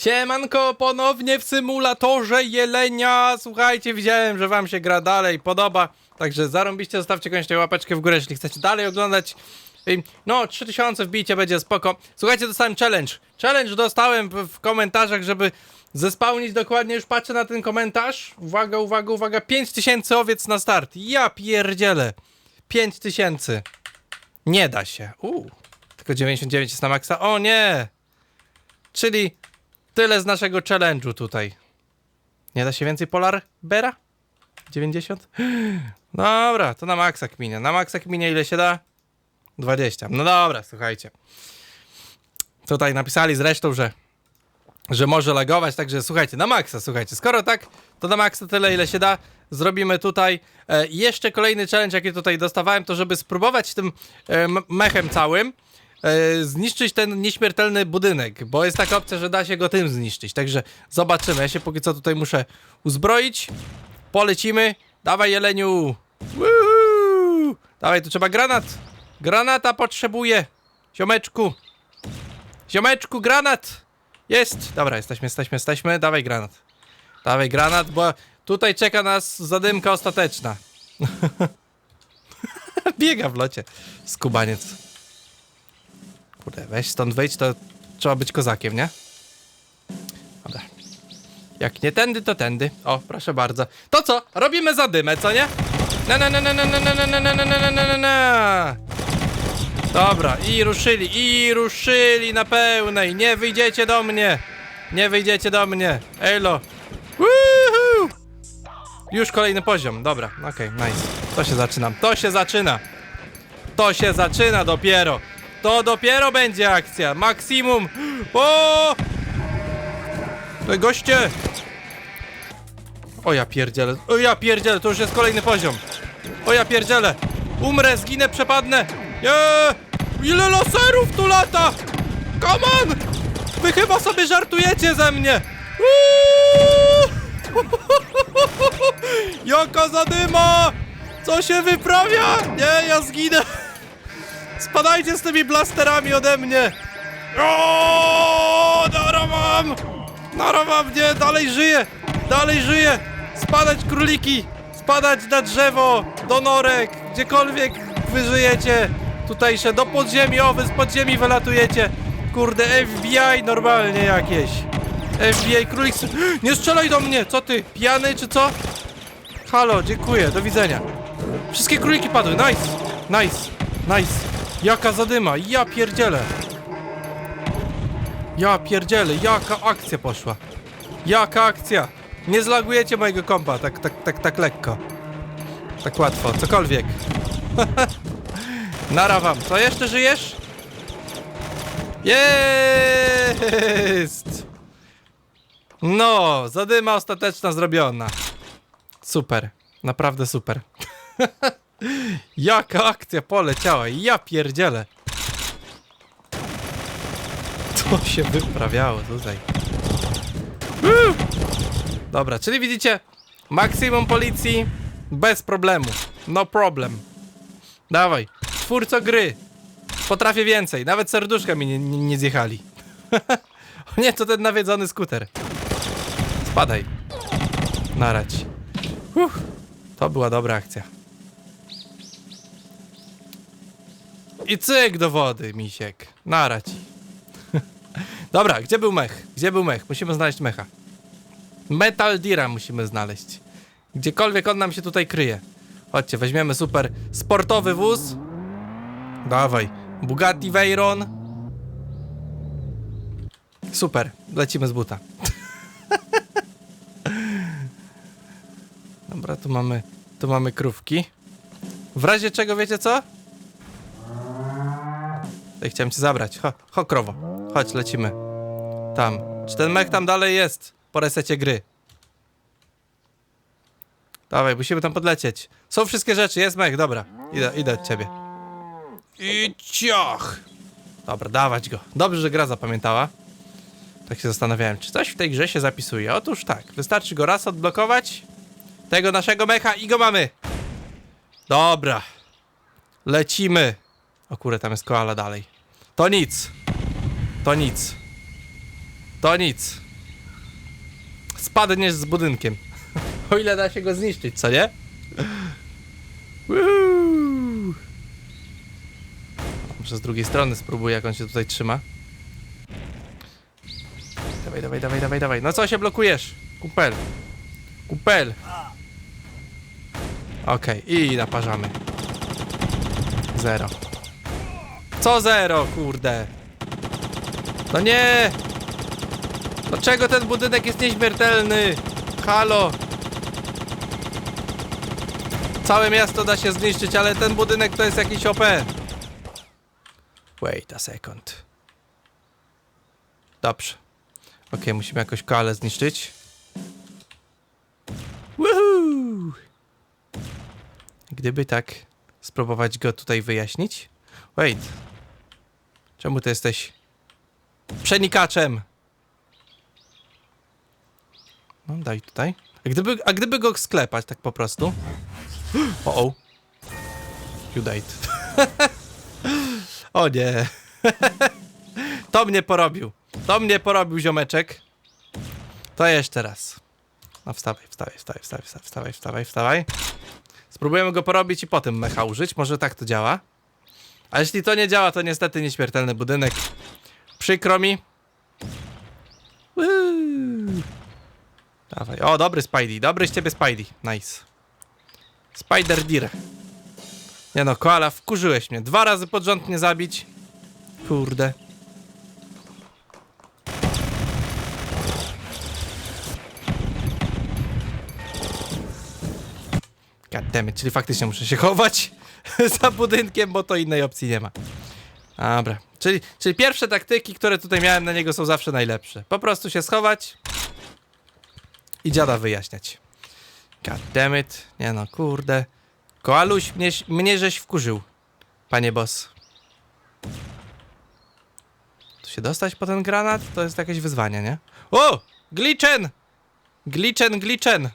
Siemanko, ponownie w symulatorze jelenia. Słuchajcie, widziałem, że wam się gra dalej, podoba. Także zarąbiście, zostawcie koniecznie łapeczkę w górę, jeśli chcecie dalej oglądać. No, 3000 wbijcie, będzie spoko. Słuchajcie, dostałem challenge. Challenge dostałem w, w komentarzach, żeby zespałnić dokładnie, już patrzę na ten komentarz. Uwaga, uwaga, uwaga, 5000 owiec na start. Ja pierdzielę. 5000. Nie da się. Uuu, tylko 99 jest na maksa. O nie! Czyli tyle z naszego challenge'u tutaj. Nie da się więcej Polar Bera? 90? Dobra, to na maksa kminie. Na maksa kminie ile się da? 20. No dobra, słuchajcie. Tutaj napisali zresztą, że że może lagować, także słuchajcie, na maksa, słuchajcie, skoro tak, to na maksa tyle, ile się da, zrobimy tutaj e, jeszcze kolejny challenge, jaki tutaj dostawałem, to żeby spróbować tym e, mechem całym e, zniszczyć ten nieśmiertelny budynek, bo jest taka opcja, że da się go tym zniszczyć, także zobaczymy, ja się póki co tutaj muszę uzbroić, polecimy, dawaj jeleniu, Woohoo! dawaj, tu trzeba granat, granata potrzebuję, ziomeczku, ziomeczku, granat, jest! Dobra, jesteśmy, jesteśmy, jesteśmy. Dawaj granat. Dawaj granat, bo tutaj czeka nas zadymka ostateczna. Biega w locie. Skubaniec. Kurde, weź stąd wyjdź, to trzeba być kozakiem, nie? Dobra. Jak nie tędy, to tędy. O, proszę bardzo. To co? Robimy zadymę, co nie? Na na na na na na na na na na na na na Dobra, i ruszyli, i ruszyli na pełnej. Nie wyjdziecie do mnie. Nie wyjdziecie do mnie. Elo. Woohoo! Już kolejny poziom. Dobra, okej, nice. To się zaczyna. To się zaczyna. To się zaczyna dopiero. To dopiero będzie akcja. Maksimum. O! Te goście. O ja pierdzielę. O ja pierdzielę, to już jest kolejny poziom. O ja pierdzielę. Umrę, zginę, przepadnę. Nie! Ile laserów tu lata? Come on! Wy chyba sobie żartujecie ze mnie! Jaka zadyma! Co się wyprawia? Nie, ja zginę! Spadajcie z tymi blasterami ode mnie! O, Nara mam! Nara mam, nie, dalej żyję! Dalej żyję! Spadać króliki! Spadać na drzewo! Do norek! Gdziekolwiek wy żyjecie! Tutejsze, do podziemi, o, wy z podziemi wylatujecie! Kurde, FBI normalnie jakieś! FBI, królik... Nie strzelaj do mnie! Co ty, pijany czy co? Halo, dziękuję, do widzenia. Wszystkie króliki padły, nice! Nice, nice! Jaka zadyma, ja pierdzielę! Ja pierdzielę, jaka akcja poszła! Jaka akcja! Nie zlagujecie mojego kompa tak, tak, tak, tak lekko. Tak łatwo, cokolwiek. Nara wam, co jeszcze żyjesz? Jest! No, zadyma ostateczna zrobiona. Super, naprawdę super. Jaka akcja poleciała, ja pierdzielę. Co się wyprawiało tutaj? Dobra, czyli widzicie, maksimum policji bez problemu. No problem. Dawaj, twórco gry. Potrafię więcej, nawet serduszka mi nie, nie, nie zjechali. nie, to ten nawiedzony skuter. Spadaj. Narać. Uff, to była dobra akcja. I cyk do wody, misiek. Narać. Dobra, gdzie był mech? Gdzie był mech? Musimy znaleźć mecha. Metal Dira musimy znaleźć. Gdziekolwiek on nam się tutaj kryje. Chodźcie, weźmiemy super sportowy wóz. Dawaj. Bugatti Veyron. Super, lecimy z buta. Dobra, tu mamy, tu mamy krówki. W razie czego wiecie co? Tutaj chciałem cię zabrać. Ho, ho krowo. Chodź, lecimy. Tam. Czy ten mech tam dalej jest? Po resecie gry. Dawaj, musimy tam podlecieć. Są wszystkie rzeczy, jest mech, dobra. Idę, idę od ciebie. I ciach! Dobra, dawać go. Dobrze, że gra zapamiętała. Tak się zastanawiałem, czy coś w tej grze się zapisuje. Otóż tak, wystarczy go raz odblokować. Tego naszego mecha i go mamy. Dobra. Lecimy. O kurde, tam jest koala dalej. To nic. To nic. To nic. spadniesz z budynkiem. O ile da się go zniszczyć, co nie? Woo! Może z drugiej strony spróbuję, jak on się tutaj trzyma. Dawaj, dawaj, dawaj, dawaj, dawaj. No co się blokujesz? Kupel. Kupel. Okej, i naparzamy. Zero. Co zero, kurde? No nie! Dlaczego ten budynek jest nieśmiertelny? Halo! Całe miasto da się zniszczyć, ale ten budynek to jest jakiś OP. Wait a second. Dobrze. Okej, musimy jakoś koale zniszczyć. Woohoo! Gdyby tak spróbować go tutaj wyjaśnić. Wait. Czemu ty jesteś przenikaczem? No, daj tutaj. A gdyby, a gdyby go sklepać tak po prostu? O, o. You died. o nie. to mnie porobił. To mnie porobił ziomeczek. To jeszcze raz. No wstawaj, wstawaj, wstawaj, wstawaj, wstawaj, wstawaj, wstawaj. Spróbujemy go porobić i potem mecha użyć. Może tak to działa. A jeśli to nie działa, to niestety nieśmiertelny budynek. Przykro mi. Dawaj. O, dobry Spidey. Dobry z ciebie Spidey. Nice. Spider Deer. Nie no, koala, wkurzyłeś mnie. Dwa razy pod rząd mnie zabić. Kurde. Goddammit, czyli faktycznie muszę się chować za budynkiem, bo to innej opcji nie ma. Dobra, czyli, czyli pierwsze taktyki, które tutaj miałem na niego są zawsze najlepsze. Po prostu się schować i dziada wyjaśniać. Goddammit, nie no, kurde. Koaluś, mnie, mnie żeś wkurzył, panie boss. Tu się dostać po ten granat? To jest jakieś wyzwanie, nie? O! Glitchen! Glitchen, glitchen!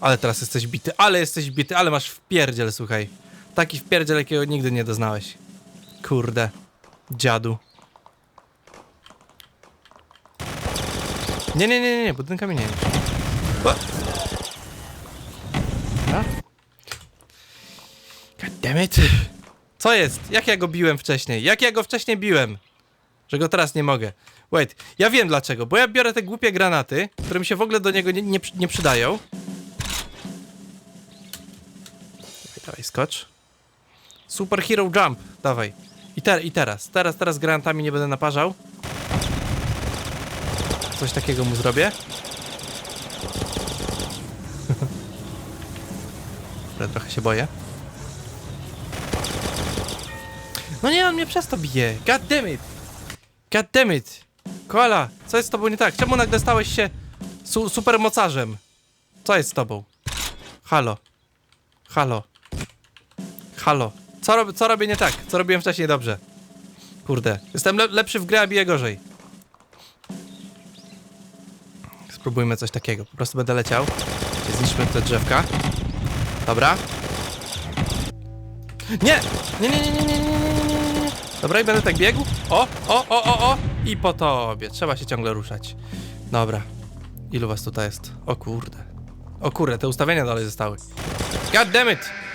Ale teraz jesteś bity, ale jesteś bity, ale masz wpierdziel, słuchaj. Taki wpierdziel, jakiego nigdy nie doznałeś. Kurde. Dziadu. Nie, nie, nie, nie, nie, budynkami nie. it. Co jest? Jak ja go biłem wcześniej? Jak ja go wcześniej biłem? Że go teraz nie mogę. Wait, ja wiem dlaczego, bo ja biorę te głupie granaty, które mi się w ogóle do niego nie, nie, nie przydają. Dawaj, skocz. Super Hero Jump, dawaj. I, te, I teraz, teraz, teraz granatami nie będę naparzał. Coś takiego mu zrobię. Dobra, trochę się boję. No nie, on mnie przez to bije. God damn it. God damn it. Koala, co jest z tobą nie tak? Czemu nagle stałeś się su supermocarzem? Co jest z tobą? Halo. Halo. Halo. Co, rob, co robię nie tak? Co robiłem wcześniej dobrze? Kurde. Jestem le lepszy w grę, a biję gorzej. Spróbujmy coś takiego. Po prostu będę leciał. Zniszczmy te drzewka. Dobra. Nie! Nie, nie, nie, nie, nie, nie, nie, nie. Dobra, i będę tak biegł. O, o, o, o, o! I po tobie. Trzeba się ciągle ruszać. Dobra. Ilu was tutaj jest? O kurde. O kurde, te ustawienia dalej zostały. God damn it!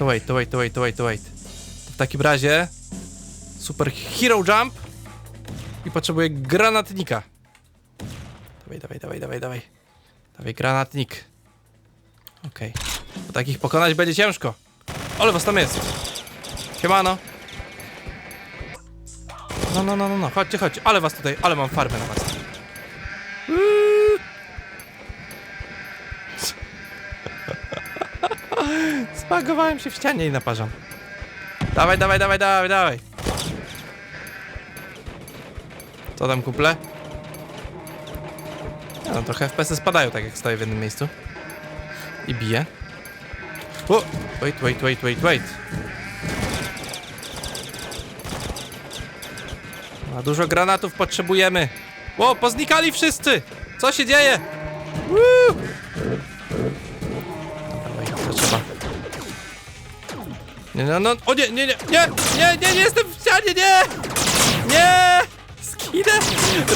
To wait, to wait, to wait, to wait, to wait. W takim razie... Super Hero Jump. I potrzebuję granatnika. Dawaj, dawaj, dawaj, dawaj, dawaj. Dawaj, granatnik. Okej. Bo takich pokonać będzie ciężko. Ale was tam jest. Siemano. No, no, no, no, no. Chodźcie, chodźcie. Ale was tutaj, ale mam farbę na was. Spagowałem się w ścianie i naparzam. Dawaj, dawaj, dawaj, dawaj, dawaj. Co tam, kuple? Ja, no trochę FPS-y spadają, tak jak stoję w jednym miejscu. I biję. O! Wait, wait, wait, wait, wait. A dużo granatów potrzebujemy. O, poznikali wszyscy! Co się dzieje? Nie, no, no, o nie, nie, nie, nie, nie, nie, nie jestem w ścianie, nie! Nie! Ski- Idę!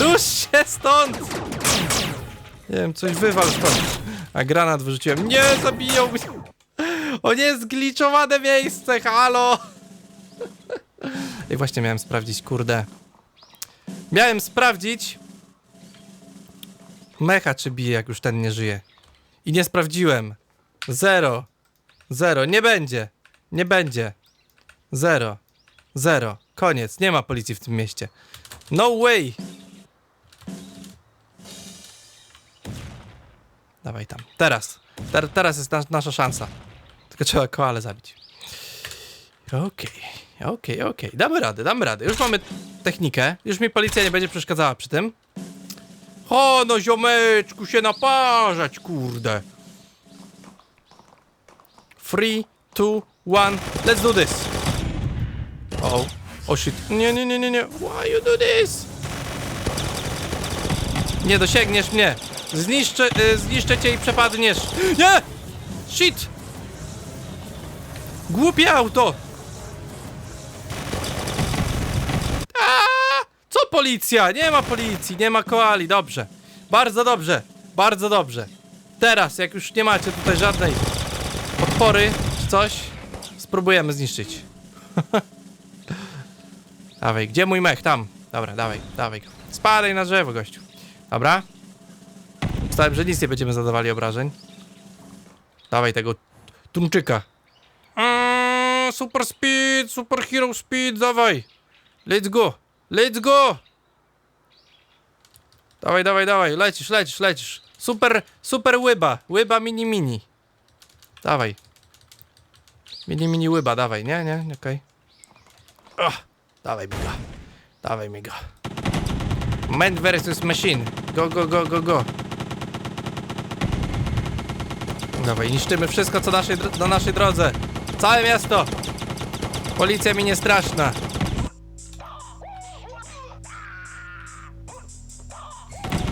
Rusz się stąd! Nie wiem, coś wywal stąd. A granat wyrzuciłem. Nie, zabiją mnie! O nie, zgliczowane miejsce, halo! I właśnie miałem sprawdzić, kurde. Miałem sprawdzić mecha, czy bije, jak już ten nie żyje. I nie sprawdziłem. Zero. Zero. Nie będzie. Nie będzie. Zero. Zero. Koniec. Nie ma policji w tym mieście. No way. Dawaj tam. Teraz. Ter teraz jest nas- nasza szansa. Tylko trzeba koale zabić. Okej, okej, okej. Damy radę, damy radę. Już mamy technikę. Już mi policja nie będzie przeszkadzała przy tym. O, no ziomeczku, się naparzać, kurde. Three, two, one, let's do this. O, o shit. Nie, nie, nie, nie, nie. Why you do this? Nie dosięgniesz mnie. Zniszczę, y, zniszczę cię i przepadniesz. Nie! Shit! Głupie auto! A! Co policja? Nie ma policji, nie ma koali, dobrze. Bardzo dobrze, bardzo dobrze. Teraz, jak już nie macie tutaj żadnej podpory czy coś, spróbujemy zniszczyć. dawaj, gdzie mój mech? Tam. Dobra, dawaj, dawaj. Spadaj na drzewo, gościu. Dobra. Myślałem, że nic nie będziemy zadawali obrażeń. Dawaj tego tuńczyka. Mm, super speed, super hero speed, dawaj. Let's go, let's go. Dawaj, dawaj, dawaj, lecisz, lecisz, lecisz. Super, super łyba, łyba mini mini. Dawaj. Mini mini łyba, dawaj, nie, nie, okej. Okay. Dawaj mi go, dawaj mi go. Man versus machine. Go, go, go, go, go. Dawaj, niszczymy wszystko, co naszej, na naszej drodze. Całe miasto. Policja mi nie straszna.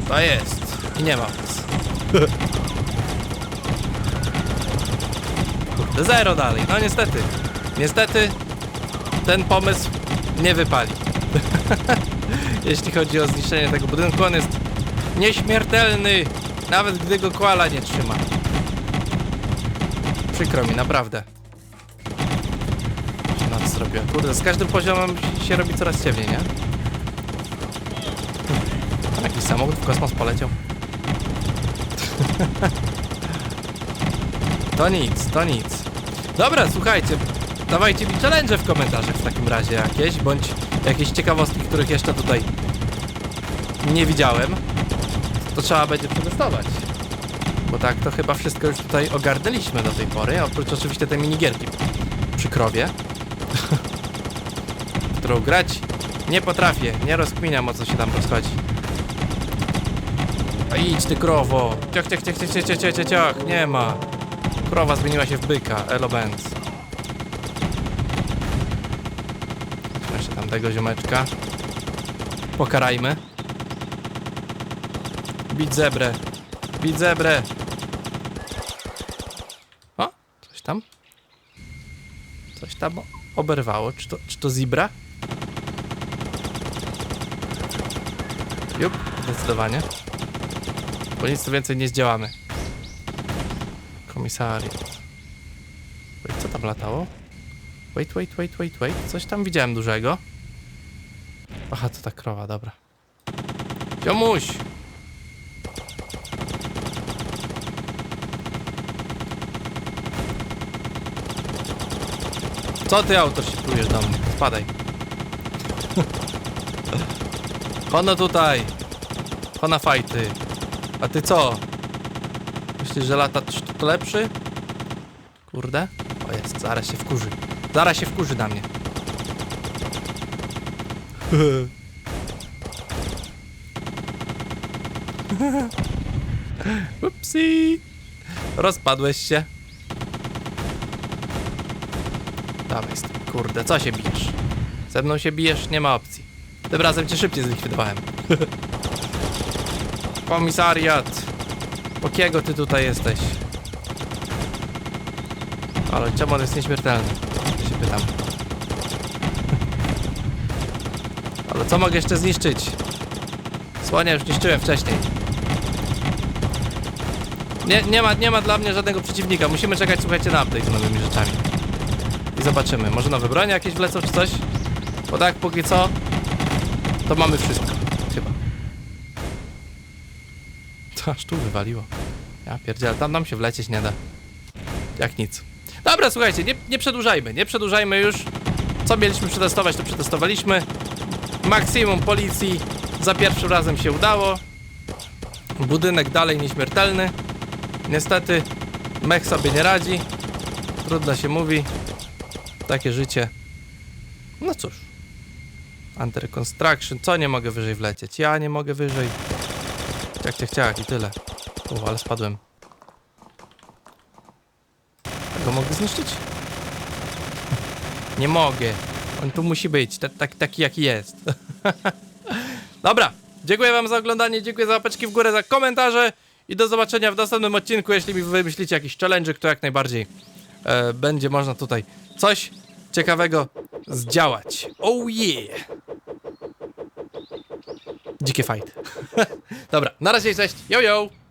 To jest. I nie ma. Kurde, zero dalej. No niestety. Niestety ten pomysł nie wypali. Jeśli chodzi o zniszczenie tego budynku, on jest nieśmiertelny, nawet gdy go koala nie trzyma. Przykro mi, naprawdę. Noc zrobiła. Kurde, z każdym poziomem się robi coraz ciemniej, nie? Tam jakiś samochód w kosmos poleciał. To nic, to nic. Dobra, słuchajcie, dawajcie mi challenge w komentarzach w takim razie jakieś, bądź jakieś ciekawostki, których jeszcze tutaj nie widziałem. To trzeba będzie przetestować. Bo tak, to chyba wszystko już tutaj ogarnęliśmy do tej pory, oprócz oczywiście tej minigierki przy krowie, którą grać nie potrafię, nie rozkminiam o co się tam rozchodzi. A idź ty krowo. Ciach, ciach, ciach, ciach, ciach, ciach, ciach, ciach, nie ma. Krowa zmieniła się w byka, elo Benz. Jeszcze tamtego ziomeczka. Pokarajmy. Bić zebrę. Bić zebrę. O, coś tam. Coś tam oberwało. Czy to, czy to zebra? Jup, zdecydowanie. Bo nic tu więcej nie zdziałamy. Komisariat. Wait, co tam latało? Wait, wait, wait, wait, wait. Coś tam widziałem dużego. Aha, to ta krowa, dobra. Ziomuś! Co ty autor się plujesz do mnie? Spadaj. Hono tutaj. Hona fajty. A ty co? Myślisz, że latacz to lepszy? Kurde. O jest, zaraz się wkurzy. Zaraz się wkurzy na mnie. Upsi. Rozpadłeś się. Dawaj, kurde, co się bijesz? Ze mną się bijesz? Nie ma opcji. Tym razem cię szybciej zlikwidowałem. Komisariat! Pokiego ty tutaj jesteś? Ale czemu on jest nieśmiertelny? Się pytam. Ale co mogę jeszcze zniszczyć? Słonia już niszczyłem wcześniej. Nie, nie, ma, nie ma dla mnie żadnego przeciwnika. Musimy czekać, słuchajcie, na update z nowymi rzeczami. I zobaczymy. Może nowe bronie jakieś wlecą czy coś? Bo tak, póki co, to mamy wszystko. Chyba. To aż tu wywaliło. Ja pierdzielę, tam nam się wlecieć nie da. Jak nic. Dobra, słuchajcie, nie, nie przedłużajmy, nie przedłużajmy już. Co mieliśmy przetestować, to przetestowaliśmy. Maksimum policji za pierwszym razem się udało. Budynek dalej nieśmiertelny. Niestety mech sobie nie radzi. Trudno się mówi. Takie życie. No cóż. Under construction. Co nie mogę wyżej wlecieć? Ja nie mogę wyżej. Jak cię chciałak i tyle. O, ale spadłem. Go mogę zniszczyć? Nie mogę. On tu musi być, ta- tak, taki jaki jest. Dobra, dziękuję wam za oglądanie, dziękuję za łapeczki w górę, za komentarze i do zobaczenia w następnym odcinku, jeśli mi wymyślicie jakiś challenge, to jak najbardziej e, będzie można tutaj coś ciekawego zdziałać. Oh yeah! Dzikie fight. Dobra, na razie, cześć, yo yo!